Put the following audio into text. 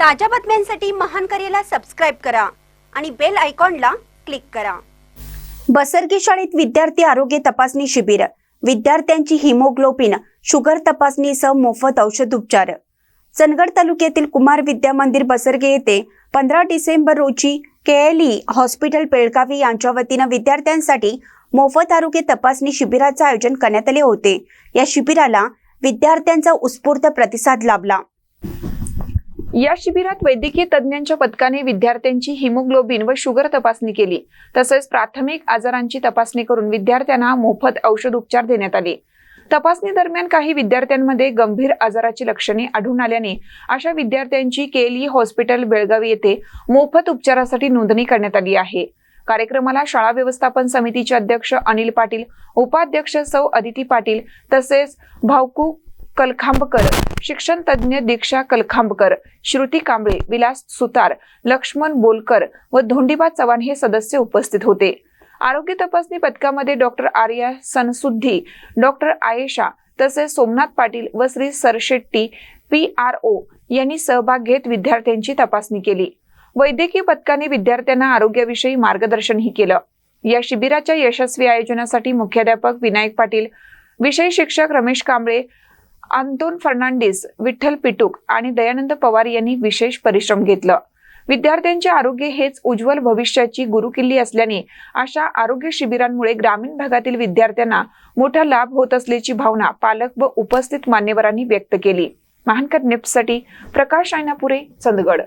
ताज्या बातम्यांसाठी महान करेला सबस्क्राईब करा आणि बेल आयकॉनला क्लिक करा. बसरगी शाळेत विद्यार्थी आरोग्य तपासणी शिबिर. विद्यार्थ्यांची हिमोग्लोबिन शुगर तपासणीसह मोफत औषध उपचार. चंदगड तालुक्यातील कुमार विद्या मंदिर बसरगे येथे पंधरा डिसेंबर रोजी केएलई हॉस्पिटल पेळकावी यांच्या वतीनं विद्यार्थ्यांसाठी मोफत आरोग्य तपासणी शिबिराचं आयोजन करण्यात आले होते. या शिबिराला विद्यार्थ्यांचा उत्स्फूर्त प्रतिसाद लाभला. या शिबिरात वैद्यकीय तज्ज्ञांच्या पथकाने विद्यार्थ्यांची हिमोग्लोबिन व शुगर तपासणी केली. तसेच प्राथमिक आजारांची तपासणी करून विद्यार्थ्यांना मोफत औषध उपचार देण्यात आले. तपासणी दरम्यान काही विद्यार्थ्यांमध्ये गंभीर आजाराची लक्षणे आढळून आल्याने अशा विद्यार्थ्यांची केली हॉस्पिटल बेळगावी येथे मोफत उपचारासाठी नोंदणी करण्यात आली आहे. कार्यक्रमाला शाळा व्यवस्थापन समितीचे अध्यक्ष अनिल पाटील उपाध्यक्ष सौ अदिती पाटील तसेच भाऊकू कलखांबकर शिक्षण तज्ज्ञ दीक्षा कलखांबकर श्रुती कांबळे विलास सुतार लक्ष्मण बोलकर व धोंडीबा चव्हाण हे सदस्य उपस्थित होते. आरोग्य तपासणी पथकामध्ये डॉक्टर आर्या सनसुद्धी डॉक्टर आयेशा तसेच सोमनाथ पाटील व Shri Sarshetti P R O यांनी सहभाग घेत विद्यार्थ्यांची तपासणी केली. वैद्यकीय पथकाने विद्यार्थ्यांना आरोग्याविषयी मार्गदर्शनही केलं. या शिबिराच्या यशस्वी आयोजनासाठी मुख्याध्यापक विनायक पाटील विषय शिक्षक रमेश कांबळे आंतोन फर्नांडिस विठ्ठल पिटूक आणि दयानंद पवार यांनी विशेष परिश्रम घेतलं. विद्यार्थ्यांचे आरोग्य हेच उज्ज्वल भविष्याची गुरुकिल्ली असल्याने अशा आरोग्य शिबिरांमुळे ग्रामीण भागातील विद्यार्थ्यांना मोठा लाभ होत असल्याची भावना पालक व उपस्थित मान्यवरांनी व्यक्त केली. महानकर निप्ससाठी प्रकाश आयनापुरे चंदगड.